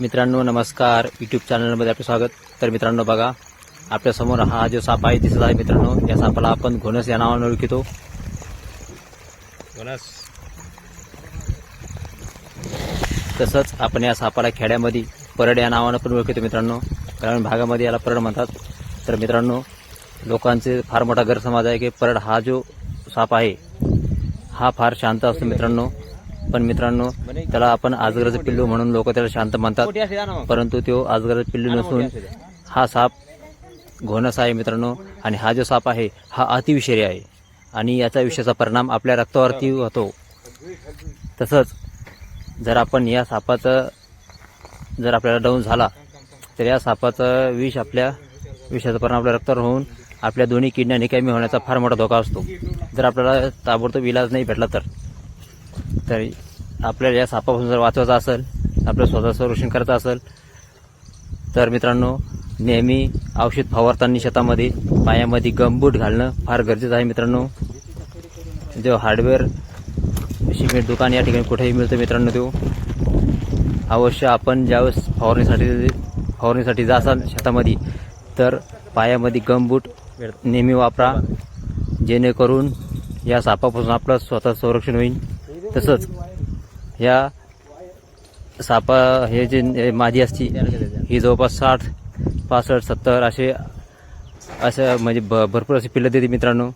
मित्रांनो नमस्कार. यूट्यूब चॅनलमध्ये आपलं स्वागत. तर मित्रांनो बघा आपल्यासमोर हा जो साप आहे दिसत आहे मित्रांनो. या सापाला आपण घोणस या नावाने ओळखितो. तसंच आपण या सापाला खेड्यामध्ये परड या नावानं पण ओळखितो मित्रांनो. ग्रामीण भागामध्ये याला परड म्हणतात. तर मित्रांनो लोकांचे फार मोठा गैरसमाज आहे की परड हा जो साप आहे हा फार शांत असतो मित्रांनो. पण मित्रांनो त्याला आपण आजगराचं पिल्लू म्हणून लोक त्याला शांत म्हणतात. परंतु तो आजगराचं पिल्लू नसून हा साप घोणस आहे मित्रांनो. आणि हा जो साप आहे हा अतिविषारी आहे. आणि याचा विषयाचा परिणाम आपल्या रक्तावरती होतो. तसंच जर आपण या सापाचं जर आपल्याला डाऊन झाला तर या सापाचं विष आपल्या विषाचा परिणाम आपल्या रक्तावर होऊन आपल्या दोन्ही किडन्या निकामी होण्याचा फार मोठा धोका असतो. जर आपल्याला ताबडतोब इलाज नाही भेटला तर. तर आपल्याला या सापापासून जर वाचवायचं असेल आपलं स्वतः संरक्षण करायचं असेल तर मित्रांनो नेहमी औषध फवारताना शेतामध्ये पायामध्ये गमबूट घालणं फार गरजेचं आहे मित्रांनो. जो हार्डवेअर सिमेंट दुकान या ठिकाणी कुठेही मिळतं मित्रांनो तो. अवश्य आपण ज्यावेळेस फवारणीसाठी फवारणीसाठी जासाल शेतामध्ये तर पायामध्ये गमबूट नेहमी वापरा. जेणेकरून या सापापासून आपलं स्वतः संरक्षण होईल. तसंच ह्या सापा हे जे मादी असती ही जवळपास साठ पासष्ट सत्तर असे असं म्हणजे भ भरपूर असे पिल्लं देते मित्रांनो.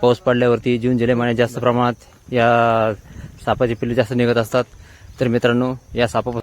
पाऊस पडल्यावरती जून जुलै महिन्यात जास्त प्रमाणात या सापाची पिल्ले जास्त निघत असतात. तर मित्रांनो या सापा